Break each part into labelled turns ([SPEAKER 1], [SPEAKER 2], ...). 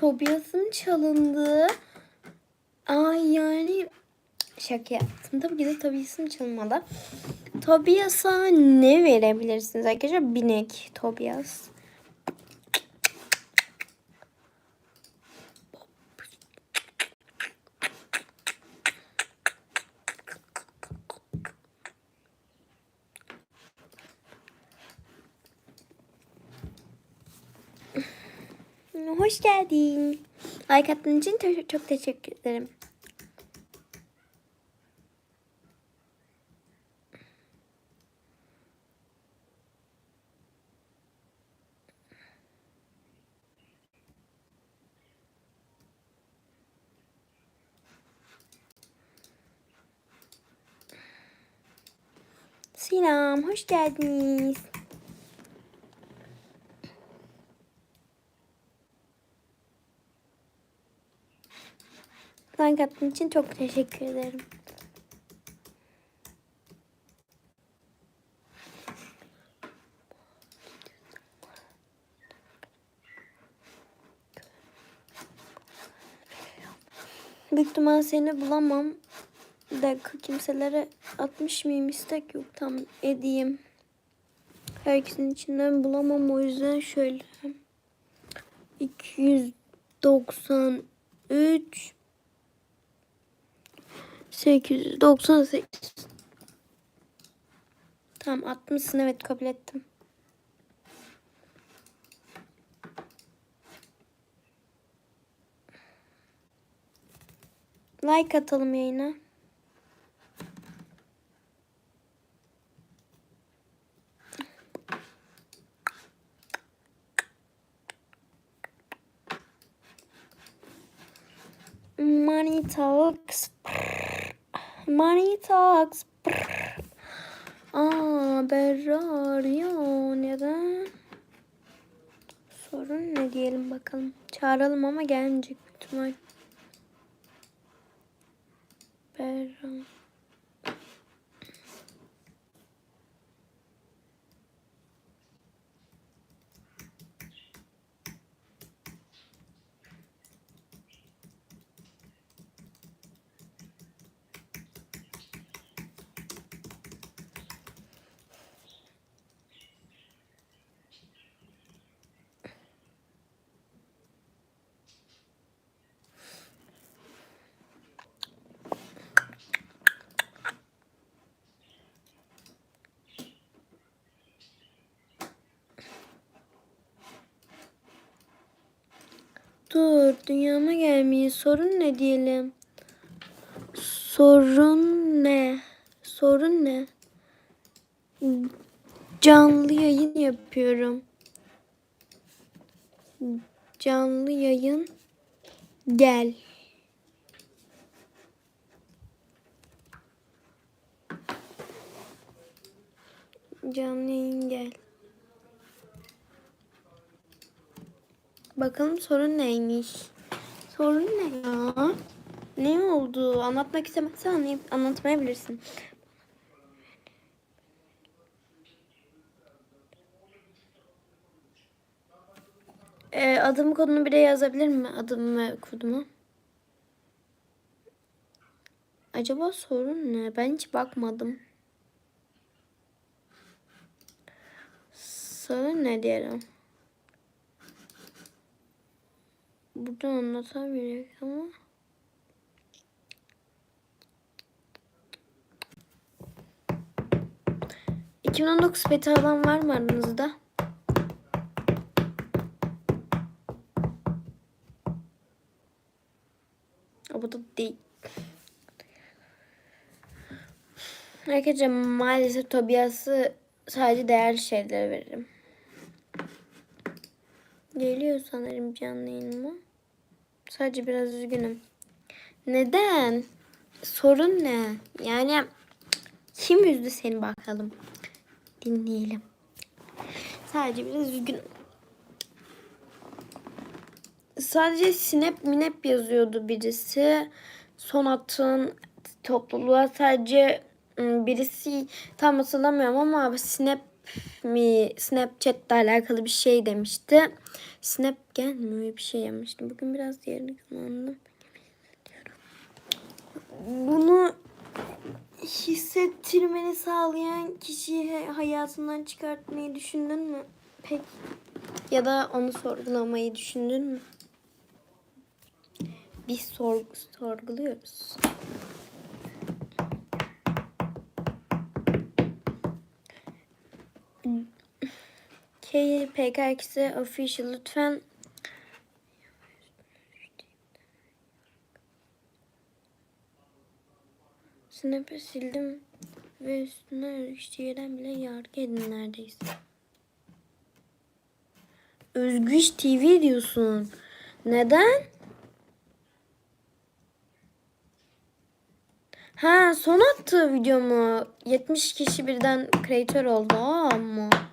[SPEAKER 1] Tobias'ın çalındı. Ay yani şaka yaptım. Tabii ki de Tobias'ın çalınmadı. Tobias'a ne verebilirsiniz arkadaşlar? Binek Tobias. Geldin. Like attığın için te- çok teşekkür ederim. Selam, hoş geldiniz. Like attığın için çok teşekkür ederim. Büyük ihtimal seni bulamam. Bir kimselere atmış mıyım istek yok tam edeyim. Herkesin içinden bulamam o yüzden şöyle. 293 898 Tamam atmışsın evet kabul ettim. Like atalım yayına. Money talks. Money talks. Aa, Berra arıyor. Neden? Sorun ne diyelim bakalım. Çağıralım ama gelmeyecek büyük ihtimal. Berra. Dur, dünyama gelmeyi sorun ne diyelim? Sorun ne? Sorun ne? Canlı yayın yapıyorum. Canlı yayın gel. Canlı yayın gel. Bakalım sorun neymiş? Sorun ne ya? Ne oldu? Anlatmak istemezsen anlayıp anlatmayabilirsin. Ee, adım kodunu bire yazabilir mi? Adım ve kodumu. Acaba sorun ne? Ben hiç bakmadım. Sorun ne diyelim? Buradan anlatabiliriz ama. ...2019 peti alan var mı aranızda? Bu da değil. Arkadaşlar maalesef Tobias'ı sadece değerli şeylere veririm. Geliyor sanırım canlı yayınıma. Sadece biraz üzgünüm. Neden? Sorun ne? Yani kim üzdü seni bakalım. Dinleyelim. Sadece biraz üzgünüm. Sadece Snap Minap yazıyordu birisi. Son attığın topluluğa sadece ım, birisi tam hatırlamıyorum ama Snap mi Snapchat'le alakalı bir şey demişti. Snap gelmiyor bir şey yapmıştım. Bugün biraz diğerini kullandım. Bunu hissettirmeni sağlayan kişiyi hayatından çıkartmayı düşündün mü? Pek ya da onu sorgulamayı düşündün mü? Biz sor sorguluyoruz. K PKX'i official lütfen Snap'i sildim ve üstüne eriştiğinden bile yargı edin neredeyse. Özgüç TV diyorsun. Neden? Ha son attığı video mu? 70 kişi birden creator oldu ama.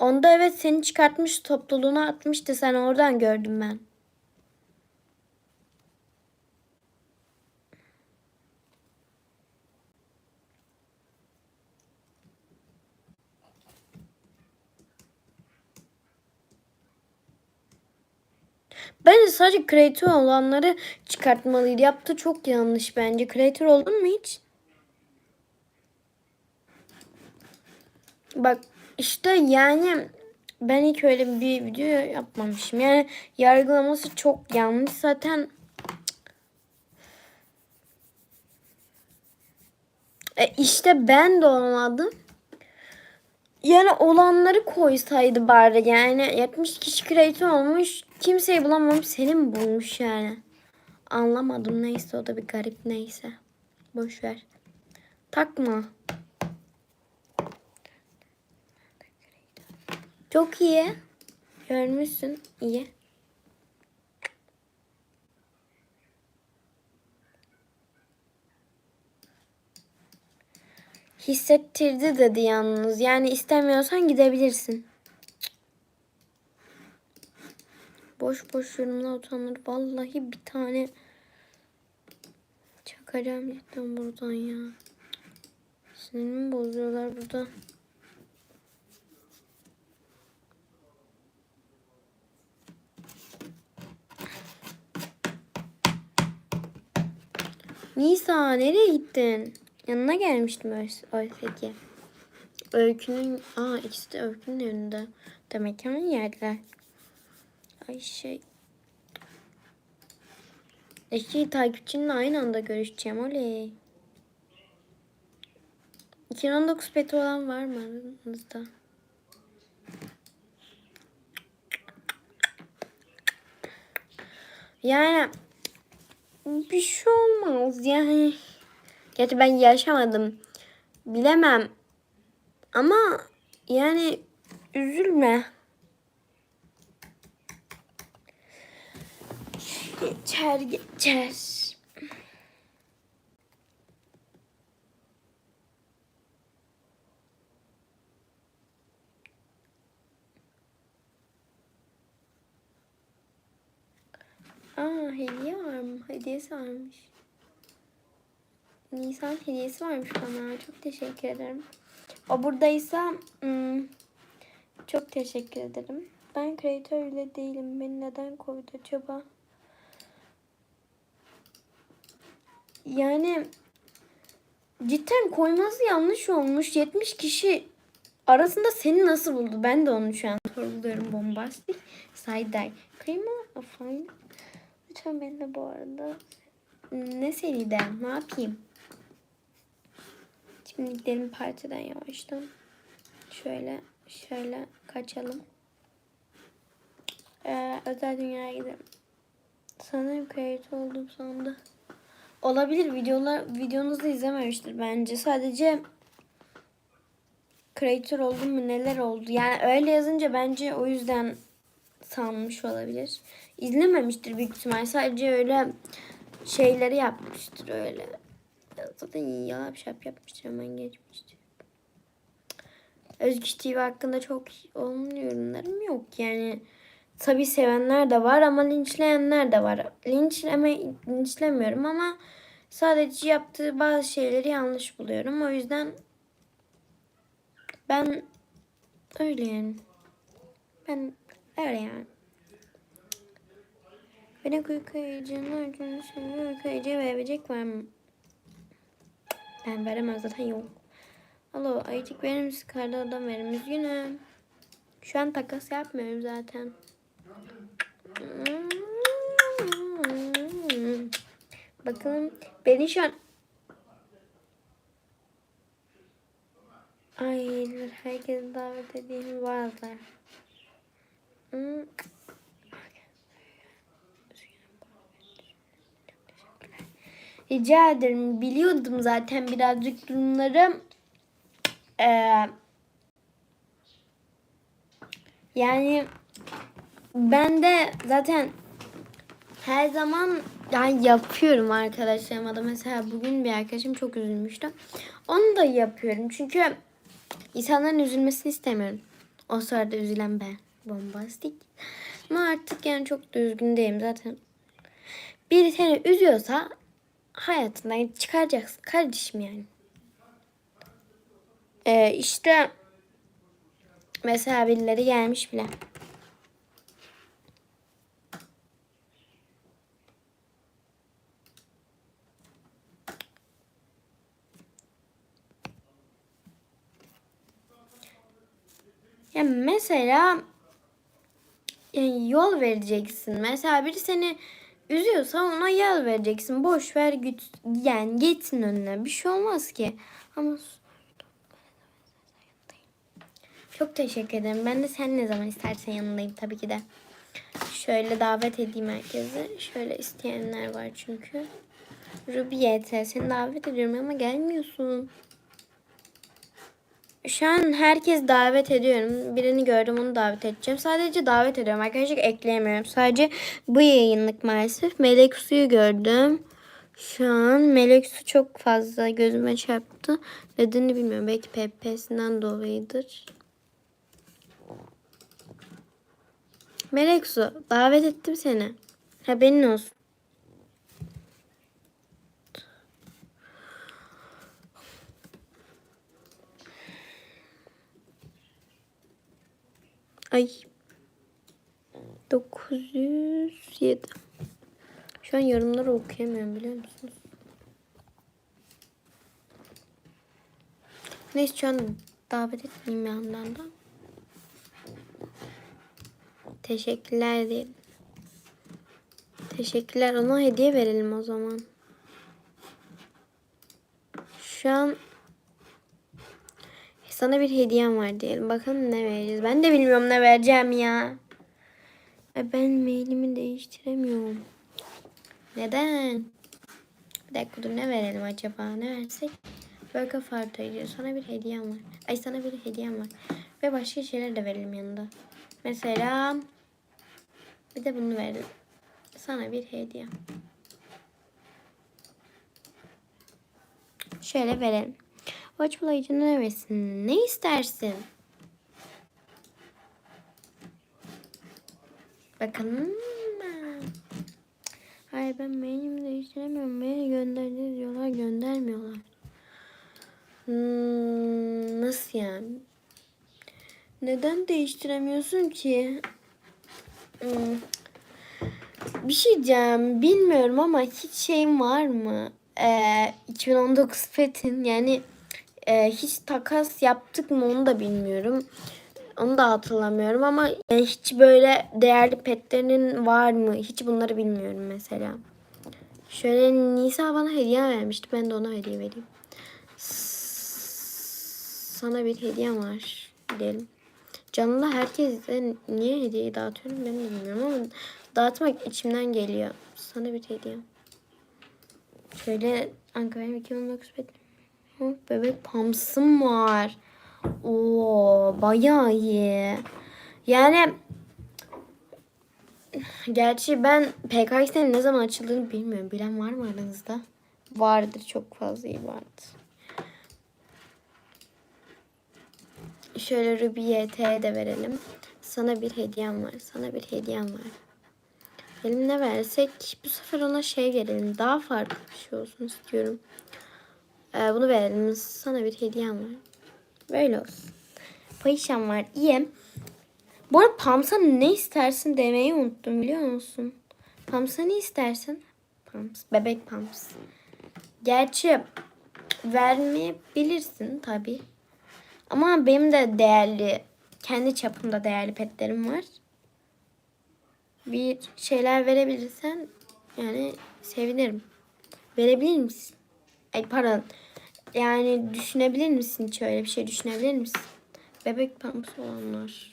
[SPEAKER 1] Onda evet seni çıkartmış topluluğuna atmıştı. Sen oradan gördüm ben. Bence sadece creator olanları çıkartmalıydı. Yaptığı çok yanlış bence. Creator oldun mu hiç? Bak işte yani ben hiç öyle bir video yapmamışım. Yani yargılaması çok yanlış. Zaten. E işte ben de olmadım. Yani olanları koysaydı bari yani. 70 kişi creator olmuş. Kimseyi bulamamış seni mi bulmuş yani. Anlamadım. Neyse o da bir garip. Neyse. Boş ver. Takma çok iyi görmüşsün iyi Hissettirdi dedi yalnız. Yani istemiyorsan gidebilirsin. Boş boş yorumlar utanır. Vallahi bir tane çakacağım cidden buradan ya. Sinirimi bozuyorlar burada. Nisa nereye gittin? Yanına gelmiştim ki. Öykünün... Aa ikisi de Öykünün önünde. Demek ki aynı yerler. Ay şey... Eski takipçinle aynı anda görüşeceğim. Oley. 2019 peti olan var mı aranızda? Yani bir şey olmaz yani. Gerçi ben yaşamadım. Bilemem. Ama yani üzülme. Geçer geçer. Aa hediye var mı? Hediyesi varmış. Nisan hediyesi varmış bana. Çok teşekkür ederim. O buradaysa hmm, çok teşekkür ederim. Ben kreatör bile değilim. Beni neden koydu acaba? Yani cidden koyması yanlış olmuş. 70 kişi arasında seni nasıl buldu? Ben de onu şu an sorguluyorum. Bombastik. Side Kıyma fine. Lütfen beni de bu arada ne seride? Ne yapayım? Şimdi gidelim partiden yavaştan. Şöyle şöyle kaçalım. Ee, özel dünyaya gidelim. Sanırım kayıt oldum sandı. Olabilir videolar videonuzu izlememiştir bence. Sadece creator oldum mu neler oldu. Yani öyle yazınca bence o yüzden sanmış olabilir. İzlememiştir büyük ihtimal. Sadece öyle şeyleri yapmıştır öyle. Zaten ya bir şey yapmıştır hemen geçmiştir. Özgüç TV hakkında çok olumlu yorumlarım yok yani. Tabi sevenler de var ama linçleyenler de var. Linçleme, linçlemiyorum ama sadece yaptığı bazı şeyleri yanlış buluyorum. O yüzden ben Öyle yani. Ben öyle yani. Beni kuykayıcının ucunu seviyor. Kuykayıcıya verebilecek var? Ben veremez zaten yok. Alo ayıcık verir misin? Karda adam verir Üzgünüm. Şu an takas yapmıyorum zaten. Bakalım beni şu an Hayır, herkes davet edeyim vardı. Hmm. Rica ederim. Biliyordum zaten birazcık durumları. Ee, yani ben de zaten her zaman yani yapıyorum arkadaşlarıma da. Mesela bugün bir arkadaşım çok üzülmüştü. Onu da yapıyorum. Çünkü insanların üzülmesini istemiyorum. O sırada üzülen ben. Bombastik. Ama artık yani çok da üzgün değilim zaten. Biri seni üzüyorsa hayatından çıkaracaksın kardeşim yani. Ee, işte mesela birileri gelmiş bile. Ya mesela yani yol vereceksin. Mesela biri seni üzüyorsa ona yol vereceksin. Boş ver git yani gitsin önüne. Bir şey olmaz ki. Ama çok teşekkür ederim. Ben de sen ne zaman istersen yanındayım tabii ki de. Şöyle davet edeyim herkese. Şöyle isteyenler var çünkü. Ruby YT seni davet ediyorum ama gelmiyorsun. Şu an herkes davet ediyorum. Birini gördüm onu davet edeceğim. Sadece davet ediyorum arkadaşlar ekleyemiyorum. Sadece bu yayınlık maalesef. Melek Su'yu gördüm. Şu an Melek Su çok fazla gözüme çarptı. Nedenini bilmiyorum. Belki PP'sinden dolayıdır. Melek Su davet ettim seni. Haberin olsun. Ay. 907. Şu an yorumları okuyamıyorum biliyor musunuz? Neyse şu an davet etmeyeyim yandan da. Teşekkürler diyelim. Teşekkürler. Ona hediye verelim o zaman. Şu an sana bir hediyem var diyelim. Bakalım ne vereceğiz. Ben de bilmiyorum ne vereceğim ya. Ben mailimi değiştiremiyorum. Neden? Bir dakika dur ne verelim acaba? Ne versek? Burger Fartayıcı. Sana bir hediyem var. Ay sana bir hediyem var. Ve başka şeyler de verelim yanında. Mesela bir de bunu verelim. Sana bir hediye. Şöyle verelim. Watch bulayıcının nevesin. Ne istersin? Bakalım. Hayır ben mailimi değiştiremiyorum. Mail gönderdi diyorlar göndermiyorlar. Hmm, nasıl yani? Neden değiştiremiyorsun ki? Hmm. Bir şey diyeceğim. Bilmiyorum ama hiç şeyim var mı? Ee, 2019 Fet'in yani e, hiç takas yaptık mı onu da bilmiyorum. Onu da hatırlamıyorum ama e, hiç böyle değerli petlerinin var mı? Hiç bunları bilmiyorum mesela. Şöyle Nisa bana hediye vermişti. Ben de ona hediye vereyim. Sana bir hediyem var diyelim. Canlı herkese niye hediye dağıtıyorum ben de bilmiyorum ama dağıtmak içimden geliyor. Sana bir hediyem. Şöyle Ankara 2019 Bebek pamsım var. Oo bayağı iyi. Yani gerçi ben PKX'nin ne zaman açıldığını bilmiyorum. Bilen var mı aranızda? Vardır çok fazla iyi vardır. Şöyle Ruby YT'ye de verelim. Sana bir hediyem var. Sana bir hediyem var. Elim ne versek bu sefer ona şey verelim. Daha farklı bir şey olsun istiyorum. Ee, bunu verelim. Sana bir hediyem var. Böyle olsun. Fahişem var. İyi. Bu arada Pams'a ne istersin demeyi unuttum biliyor musun? Pams'a ne istersin? Pams. Bebek Pams. Gerçi vermeyebilirsin tabi. Ama benim de değerli, kendi çapımda değerli petlerim var. Bir şeyler verebilirsen yani sevinirim. Verebilir misin? Ay pardon. Yani düşünebilir misin hiç öyle bir şey düşünebilir misin? Bebek pampusu olanlar.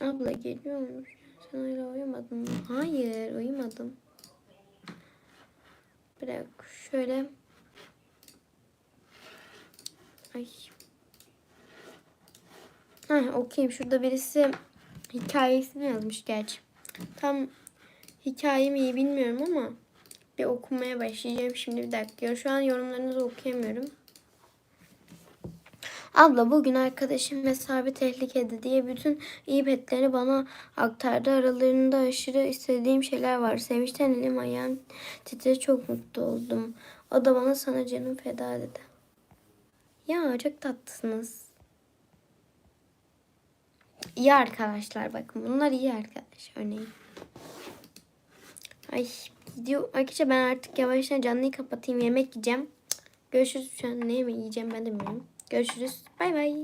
[SPEAKER 1] Abla geliyormuş. Sen öyle uyumadın mı? Hayır uyumadım. Bir dakika şöyle. Ay. Heh, okuyayım. Şurada birisi hikayesini yazmış gerçi. Tam hikayemi iyi bilmiyorum ama bir okumaya başlayacağım şimdi bir dakika. Şu an yorumlarınızı okuyamıyorum. Abla bugün arkadaşım hesabı tehlikede diye bütün iyi petleri bana aktardı. Aralarında aşırı istediğim şeyler var. Sevinçten elim ayağım titredi çok mutlu oldum. O da bana sana canım feda dedi. Ya çok tatlısınız. İyi arkadaşlar bakın. Bunlar iyi arkadaş örneğin. Ay gidiyor. Arkadaşlar ben artık yavaştan canlıyı kapatayım. Yemek yiyeceğim. Görüşürüz. Şu an ne yemeği yiyeceğim ben de bilmiyorum. Görüşürüz. Bay bay.